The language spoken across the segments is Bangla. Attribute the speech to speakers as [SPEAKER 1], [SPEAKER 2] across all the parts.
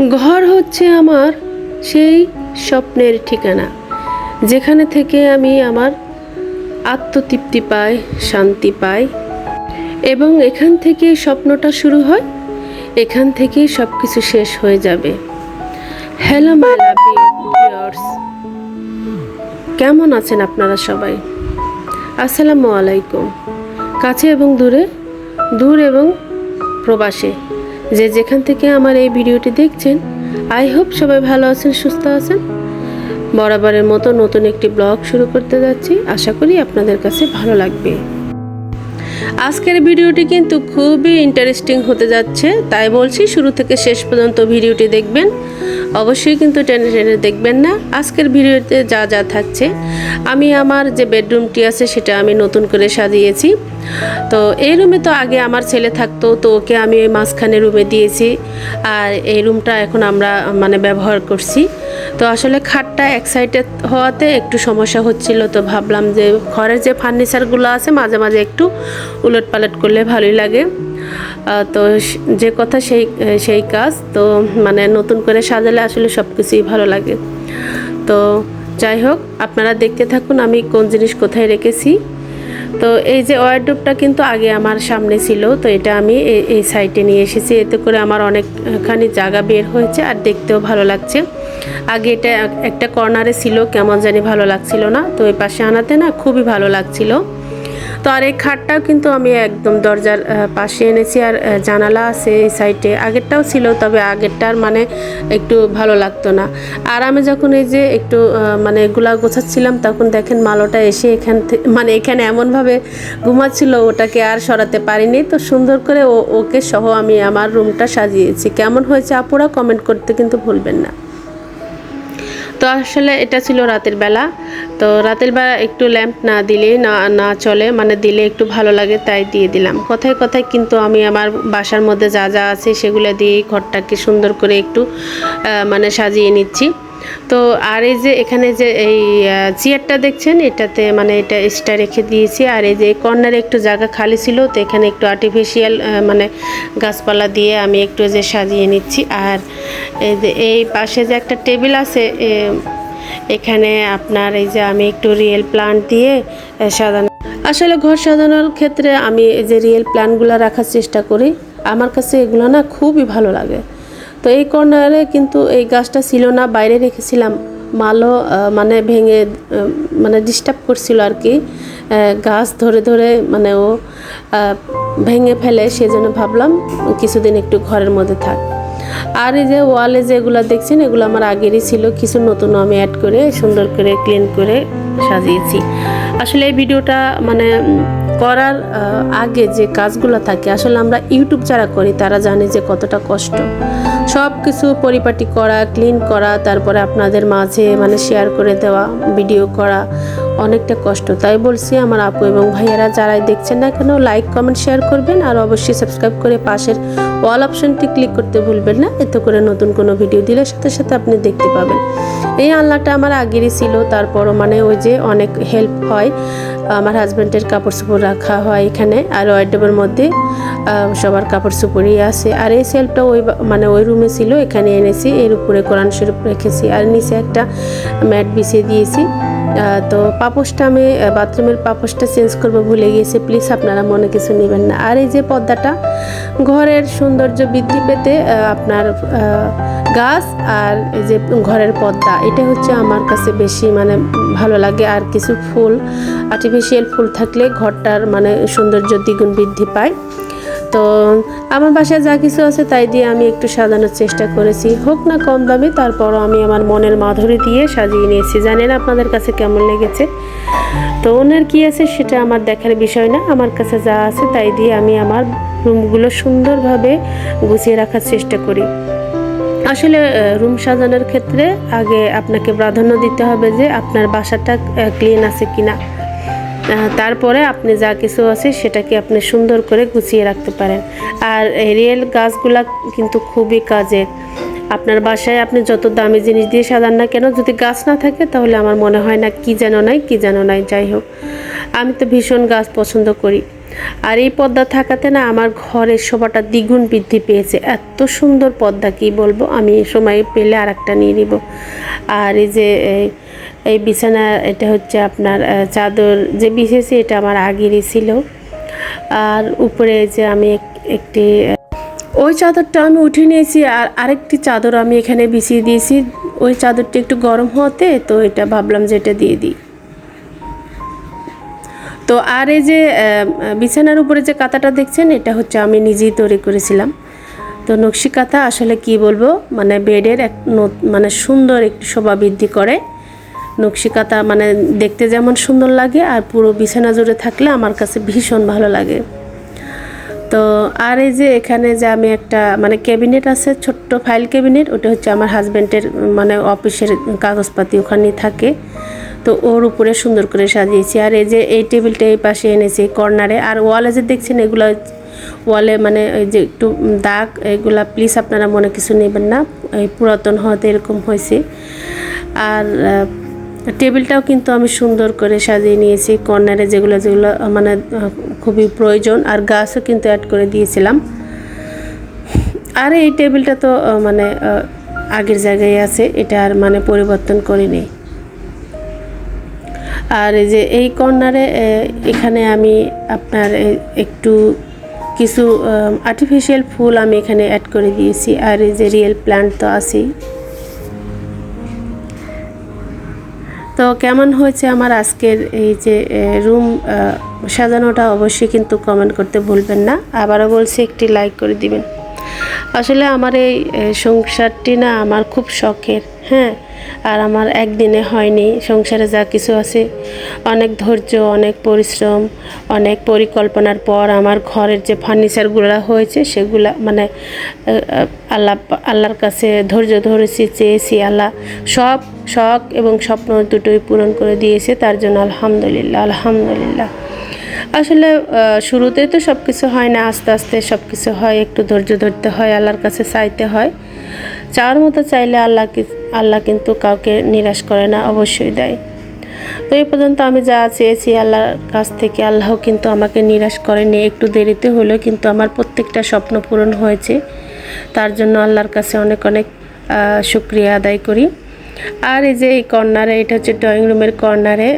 [SPEAKER 1] ঘর হচ্ছে আমার সেই স্বপ্নের ঠিকানা, যেখানে থেকে আমি আমার আত্মতৃপ্তি পাই, শান্তি পাই। এবং এখান থেকে স্বপ্নটা শুরু হয়, এখান থেকেই সব কিছু শেষ হয়ে যাবে। হ্যালো মাই লাভলি ভিউয়ার্স কেমন আছেন আপনারা সবাই? আসসালামু আলাইকুম। কাছে এবং দূরে, দূর এবং প্রবাসে। যে যেখান থেকে আমার এই ভিডিওটি দেখছেন আই হোপ সবাই ভালো আছেন, সুস্থ আছেন। বরাবরের মতো নতুন একটি ব্লগ শুরু করতে যাচ্ছি। আশা করি আপনাদের কাছে ভালো লাগবে। আজকের ভিডিওটি কিন্তু খুবই ইন্টারেস্টিং হতে যাচ্ছে। তাই বলছি, শুরু থেকে শেষ পর্যন্ত ভিডিওটি দেখবেন। অবশ্যই কিন্তু টেনে টেনে দেখবেন না। আজকের ভিডিওতে যা যা থাকছে, আমি আমার যে বেডরুমটি আছে সেটা আমি নতুন করে সাজিয়েছি। তো এই রুমে তো আগে আমার ছেলে থাকতো, তো ওকে আমি ওই মাঝখানে রুমে দিয়েছি। আর এই রুমটা এখন আমরা মানে ব্যবহার করছি। তো আসলে খাটটা এক সাইডে হওয়াতে একটু সমস্যা হচ্ছিল, তো ভাবলাম যে ঘরের যে ফার্নিচারগুলো আছে, মাঝে মাঝে একটু উলট পালট করলে ভালোই লাগে। তো যে কথা সেই সেই কাজ, তো মানে নতুন করে সাজালে আসলে সব কিছুই ভালো লাগে। তো যাই হোক, আপনারা দেখতে থাকুন আমি কোন জিনিস কোথায় রেখেছি। তো এই যে ওয়ারড্রোপটা কিন্তু আগে আমার সামনে ছিল, তো এটা আমি এই সাইডে নিয়ে এসেছি। এতে করে আমার অনেকখানি জায়গা বের হয়েছে আর দেখতেও ভালো লাগছে। আগে এটা একটা কর্নারে ছিল, কেমন জানি ভালো লাগছিল না। তো ওই পাশে আনাতে না খুবই ভালো লাগছিল। তো আর এই খাটটাও কিন্তু আমি একদম দরজার পাশে এনেছি আর জানালা আছে এই সাইডে। আগেরটাও ছিল, তবে আগেরটার মানে একটু ভালো লাগতো না। আর আমি যখন এই যে একটু মানে এগুলা গোছাচ্ছিলাম, তখন দেখেন মালোটা এসে এখান মানে এখানে এমনভাবে ঘুমাচ্ছিল, ওটাকে আর সরাতে পারিনি। তো সুন্দর করে ও, ওকে সহ আমি আমার রুমটা সাজিয়েছি। কেমন হয়েছে আপুরা কমেন্ট করতে কিন্তু ভুলবেন না। তো আসলে এটা ছিল রাতের বেলা। তো রাতের বেলা একটু ল্যাম্প না দিলে না না চলে মানে দিলে একটু ভালো লাগে তাই দিয়ে দিলাম। কথায় কথায় কিন্তু আমি আমার বাসার মধ্যে যা যা আছে সেগুলো দিয়ে ঘরটাকে সুন্দর করে একটু মানে সাজিয়ে নিচ্ছি। তো আর এই যে এখানে যে এই চেয়ারটা দেখছেন, এটাতে মানে এটা এক্সট্রা রেখে দিয়েছি। আর এই যে কর্নারে একটু জায়গা খালি ছিল, তো এখানে একটু আর্টিফিশিয়াল মানে গাছপালা দিয়ে আমি একটু যে সাজিয়ে নিচ্ছি। আর এই যে এই পাশে যে একটা টেবিল আছে এখানে আপনার এই যে আমি একটু রিয়েল প্লান্ট দিয়ে সাজানো। আসলে ঘর সাজানোর ক্ষেত্রে আমি এই যে রিয়েল প্ল্যানগুলো রাখার চেষ্টা করি। আমার কাছে এগুলো না খুবই ভালো লাগে। তো এই কর্নারে কিন্তু এই গাছটা ছিল না, বাইরে রেখেছিলাম। মালও মানে ভেঙে মানে ডিস্টার্ব করছিল আর কি। গাছ ধরে ধরে মানে ও ভেঙে ফেলে, সেজন্য ভাবলাম কিছুদিন একটু ঘরের মধ্যে থাক। আর এই যে ওয়ালে যেগুলো দেখছেন, এগুলো আমার আগেরই ছিল। কিছু নতুন আমি অ্যাড করে, সুন্দর করে ক্লিন করে সাজিয়েছি। আসলে এই ভিডিওটা মানে করার আগে যে কাজগুলো থাকে, আসলে আমরা ইউটিউব যারা করি, তারা জানে যে কতটা কষ্ট। সব কিছু পরিপাটি করা ক্লিন করা, তারপরে আপনাদের মাঝে মানে শেয়ার করে দেওয়া ভিডিও করা, অনেকটা কষ্ট। তাই বলছি আমার আপু এবং ভাইয়ারা যারাই দেখছেন না কেন লাইক কমেন্ট শেয়ার করবেন আর অবশ্যই সাবস্ক্রাইব করে পাশের অল অপশনটি ক্লিক করতে ভুলবেন না। এতে করে নতুন কোনো ভিডিও দিলে সাথে সাথে আপনি দেখতে পাবেন। এই আলনাটা আমার আগেরই ছিল, তারপরও মানে ওই যে অনেক হেল্প হয়। আমার হাজব্যান্ডের কাপড় চোপড় রাখা হয় এখানে, আর ওয়ার্ডেবের মধ্যে সবার কাপড় চোপড়ই আছে। আর এই সেলফটা ওই মানে ওই রুমে ছিল, এখানে এনেছি, এর উপরে কোরআন শরীফ রেখেছি। আর নিচে একটা ম্যাট বিছিয়ে দিয়েছি। তো পাপোশটা আমি বাথরুমের পাপোশটা চেঞ্জ করব ভুলে গিয়েছি প্লিজ আপনারা মনে কিছু নেবেন না। আর এই যে পর্দাটা, ঘরের সৌন্দর্য বৃদ্ধি পেতে আপনার গাছ আর এই যে ঘরের পদ্মা এটা হচ্ছে আমার কাছে বেশি মানে ভালো লাগে। আর কিছু ফুল আর্টিফিশিয়াল ফুল থাকলে ঘরটার মানে সৌন্দর্য দ্বিগুণ বৃদ্ধি পায়। তো আমার বাসায় যা কিছু আছে তাই দিয়ে আমি একটু সাজানোর চেষ্টা করেছি। হোক না কম দামে, তারপরও আমি আমার মনের মাধুরী দিয়ে সাজিয়ে নিয়েছি। জানেন আপনাদের কাছে কেমন লেগেছে? তো ওনার কি আছে সেটা আমার দেখার বিষয় না। আমার কাছে যা আছে তাই দিয়ে আমি আমার রুমগুলো সুন্দরভাবে গুছিয়ে রাখার চেষ্টা করি। আসলে রুম সাজানোর ক্ষেত্রে আগে আপনাকে প্রাধান্য দিতে হবে যে আপনার বাসাটা ক্লিন আছে কিনা। তারপরে আপনি যা কিছু আছে সেটাকে আপনি সুন্দর করে গুছিয়ে রাখতে পারেন। আর রিয়েল গাছগুলা কিন্তু খুবই কাজের আপনার বাসায় আপনি যত দামি জিনিস দিয়ে সাজান না কেন, যদি গাছ না থাকে তাহলে আমার মনে হয় না কি যেন নাই, কি যেন নাই, যাই হোক। আমি তো ভীষণ গাছ পছন্দ করি। আর এই পর্দা থাকাতে না আমার ঘরের শোভাটা দ্বিগুণ বৃদ্ধি পেয়েছে। এত সুন্দর পর্দা কি বলব? আমি সময় পেলে আর একটা নিয়ে নিব। আর এই যে এই- এই বিছানা, এটা হচ্ছে আপনার চাদর, যে বিছেছি এটা আমার আগেরই ছিল। আর উপরে যে আমি একটি ওই চাদরটা আমি উঠে নিয়েছি, আর আরেকটি চাদর আমি এখানে বিছিয়ে দিয়েছি। ওই চাদরটি একটু গরম হতে তো এটা ভাবলাম যে এটা দিয়ে দিই। তো আর এই যে বিছানার উপরে যে কাঁথাটা দেখছেন, এটা হচ্ছে আমি নিজেই তৈরি করেছিলাম। তো নকশি কাঁথা আসলে কি বলব মানে বেডের এক মানে সুন্দর একটি শোভা বৃদ্ধি করে। নকশি কাঁথা মানে দেখতে যেমন সুন্দর লাগে, আর পুরো বিছানা জুড়ে থাকলে আমার কাছে ভীষণ ভালো লাগে। তো আর এই যে এখানে যে আমি একটা মানে ক্যাবিনেট আছে, ছোট্ট ফাইল ক্যাবিনেট, ওটা হচ্ছে আমার হাজব্যান্ডের মানে অফিসের কাগজপাতি ওখানে থাকে। তো ওর উপরে সুন্দর করে সাজিয়েছি। আর এই যে এই টেবিলটা এই পাশে এনেছি কর্নারে। আর ওয়ালে যে দেখছেন, এগুলো ওয়ালে মানে ওই যে একটু দাগ, এগুলা প্লিজ আপনারা মনে কিছু নেবেন না। এই পুরাতন হতে এরকম হয়েছে। আর টেবিলটাও কিন্তু আমি সুন্দর করে সাজিয়ে নিয়েছি কর্নারে যেগুলো যেগুলো মানে খুবই প্রয়োজন। আর গাছও কিন্তু অ্যাড করে দিয়েছিলাম। আর এই টেবিলটা তো মানে আগের জায়গায় আছে। এটা আর মানে পরিবর্তন করিনি। আর এই যে এই কর্নারে এখানে আমি আপনার একটু কিছু আর্টিফিশিয়াল ফুল আমি এখানে অ্যাড করে দিয়েছি। আর এই যে রিয়েল প্ল্যান্ট তো আছেই। তো কেমন হয়েছে আমার আজকের এই যে রুম সাজানোটা অবশ্যই কিন্তু কমেন্ট করতে ভুলবেন না। আবারও বলছি, একটি লাইক করে দিবেন। আসলে আমার এই সংসারটি না আমার খুব শখের হ্যাঁ? আর আমার একদিনে হয়নি, সংসারে যা কিছু আছে, অনেক ধৈর্য, অনেক পরিশ্রম, অনেক পরিকল্পনার পর আমার ঘরের যে ফার্নিচারগুলো হয়েছে, সেগুলা মানে আল্লাহ, আল্লাহর কাছে ধৈর্য ধরেছি, চেয়েছি, আল্লাহ সব শখ এবং স্বপ্ন দুটোই পূরণ করে দিয়েছে, তার জন্য আলহামদুলিল্লাহ আলহামদুলিল্লাহ। আসলে শুরুতেই তো সব কিছু হয় না, আস্তে আস্তে সব কিছু হয়, একটু ধৈর্য ধরতে হয়, আল্লাহর কাছে চাইতে হয়। চাওয়ার মতো চাইলে আল্লাহ আল্লাহ কিন্তু কাউকে নিরাশ করে না, অবশ্যই দেয়। তো এই পর্যন্ত আমি যা চেয়েছি আল্লাহর কাছ থেকে, আল্লাহ কিন্তু আমাকে নিরাশ করেনি। একটু দেরিতে হলেও কিন্তু আমার প্রত্যেকটা স্বপ্ন পূরণ হয়েছে। তার জন্য আল্লাহর কাছে অনেক অনেক শুক্রিয়া আদায় করি। আর এই যে এই কর্নারে, এটা হচ্ছে ড্রয়িং রুমের কর্নারে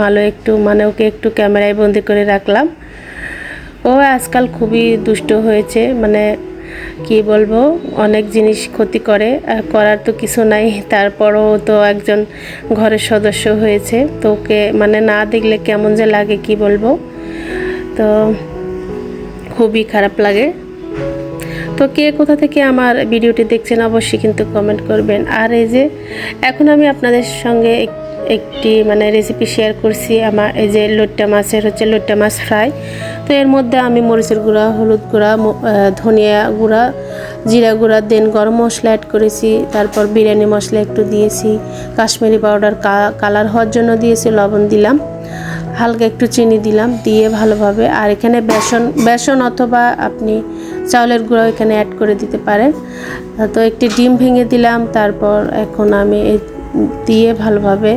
[SPEAKER 1] ভালো একটু মানে ওকে একটু ক্যামেরায় বন্দি করে রাখলাম। ও আজকাল খুবই দুষ্ট হয়েছে মানে কি বলব, অনেক জিনিস ক্ষতি করে, আর করার তো কিছু নাই। তারপরও তো একজন ঘরের সদস্য হয়েছে, তো ওকে মানে না দেখলে কেমন যে লাগে, কি বলব। তো খুবই খারাপ লাগে। তো কে কোথা থেকে আমার ভিডিওটি দেখছেন অবশ্যই কিন্তু কমেন্ট করবেন। আর এই যে, এখন আমি আপনাদের সঙ্গে এক- একটি মানে রেসিপি শেয়ার করছি আমার, এই যে লোট্টা মাছের হচ্ছে লোট্টা মাছ ফ্রাই তো এর মধ্যে আমি মরিচের গুঁড়া, হলুদ গুঁড়া ধনিয়া গুঁড়া, জিরা গুঁড়া, দেন গরম মশলা অ্যাড করেছি। তারপর বিরিয়ানি মশলা একটু দিয়েছি। কাশ্মীরি পাউডার কালার হওয়ার জন্য দিয়েছি, লবণ দিলাম। হালকা একটু চিনি দিলাম, দিয়ে ভালোভাবে, আর এখানে বেসন বেসন অথবা আপনি চাউলের গুঁড়ো এখানে অ্যাড করে দিতে পারেন। তো একটি ডিম ভেঙে দিলাম, তারপর এখন আমি দিয়ে ভালোভাবে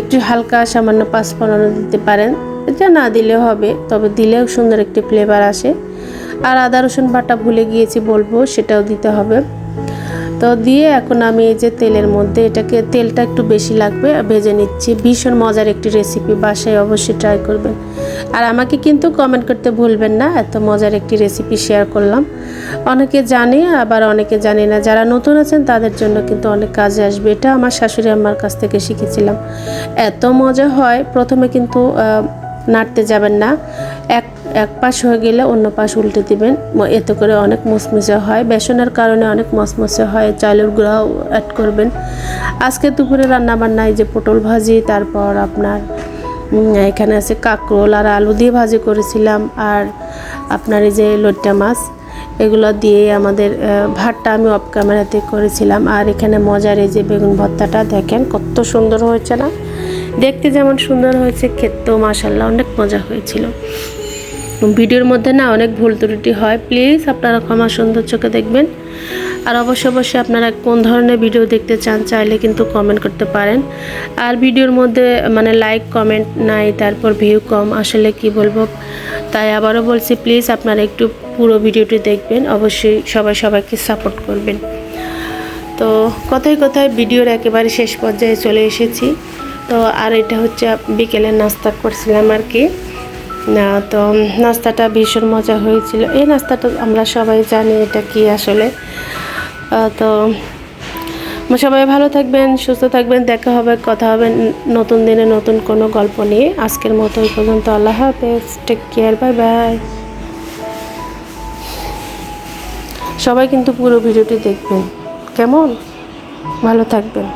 [SPEAKER 1] একটু হালকা সামান্য পাঁচফোড়ন দিতে পারেন। এটা না দিলেও হবে, তবে দিলেও সুন্দর একটি ফ্লেভার আসে। আর আদা রসুন বাটা ভুলে গিয়েছি বলব, সেটাও দিতে হবে। তো দিয়ে এখন আমি এই যে তেলের মধ্যে এটাকে, তেলটা একটু বেশি লাগবে, ভেজে নিচ্ছি। ভীষণ মজার একটি রেসিপি বাসায় অবশ্যই ট্রাই করবেন। আর আমাকে কিন্তু কমেন্ট করতে ভুলবেন না, এত মজার একটি রেসিপি শেয়ার করলাম। অনেকে জানে, আবার অনেকে জানে না। যারা নতুন আছেন, তাদের জন্য কিন্তু অনেক কাজে আসবে। এটা আমার শাশুড়ি আমার কাছ থেকে শিখেছিলাম। এত মজা হয়, প্রথমে কিন্তু নাড়তে যাবেন না। এক এক পাশ হয়ে গেলে অন্য পাশ উল্টে দিবেন। এতে করে অনেক মচমচে হয়। বেসনের কারণে অনেক মচমচে হয়। চালের গুঁড়াও অ্যাড করবেন। আজকে দুপুরে রান্না বান্না এই যে পটল ভাজি, তারপর আপনার এখানে আছে কাঁকরোল আর আলু দিয়ে ভাজি করেছিলাম। আর আপনার এই যে লট্টা মাছ, এগুলো দিয়ে আমাদের ভাতটা আমি অফ ক্যামেরাতে করেছিলাম। আর এখানে মজার এই যে বেগুন ভর্তাটা, দেখেন কত সুন্দর হয়েছে না? দেখতে যেমন সুন্দর হয়েছে, খেতেও মাসাল্লাহ অনেক মজা হয়েছিল। ভিডিওর মধ্যে না অনেক ভুল ত্রুটি হয় প্লিজ আপনারা ক্ষমা সুন্দর চোখে দেখবেন। আর অবশ্যই অবশ্যই আপনারা কোন ধরনের ভিডিও দেখতে চান চাইলে কিন্তু কমেন্ট করতে পারেন। আর ভিডিওর মধ্যে মানে লাইক কমেন্ট নাই, তারপর ভিউ কম, আসলে কি বলব? তাই আবারও বলছি প্লিজ আপনারা একটু পুরো ভিডিওটি দেখবেন, অবশ্যই সবাই সবাইকে সাপোর্ট করবেন। তো কথায় কথায় ভিডিওর একেবারে শেষ পর্যায়ে চলে এসেছি। তো আর এটা হচ্ছে বিকেলে নাস্তা করছিলাম আর কি। তো নাস্তাটা ভীষণ মজা হয়েছিল। এই নাস্তাটা আমরা সবাই জানি এটা কি আসলে। তো সবাই ভালো থাকবেন, সুস্থ থাকবেন, দেখা হবে, কথা হবে নতুন দিনে নতুন কোনো গল্প নিয়ে। আজকের মতো পর্যন্ত, আল্লাহ হাফেজ টেক কেয়ার বাই বাই সবাই কিন্তু পুরো ভিডিওটি দেখবেন। কেমন? ভালো থাকবেন।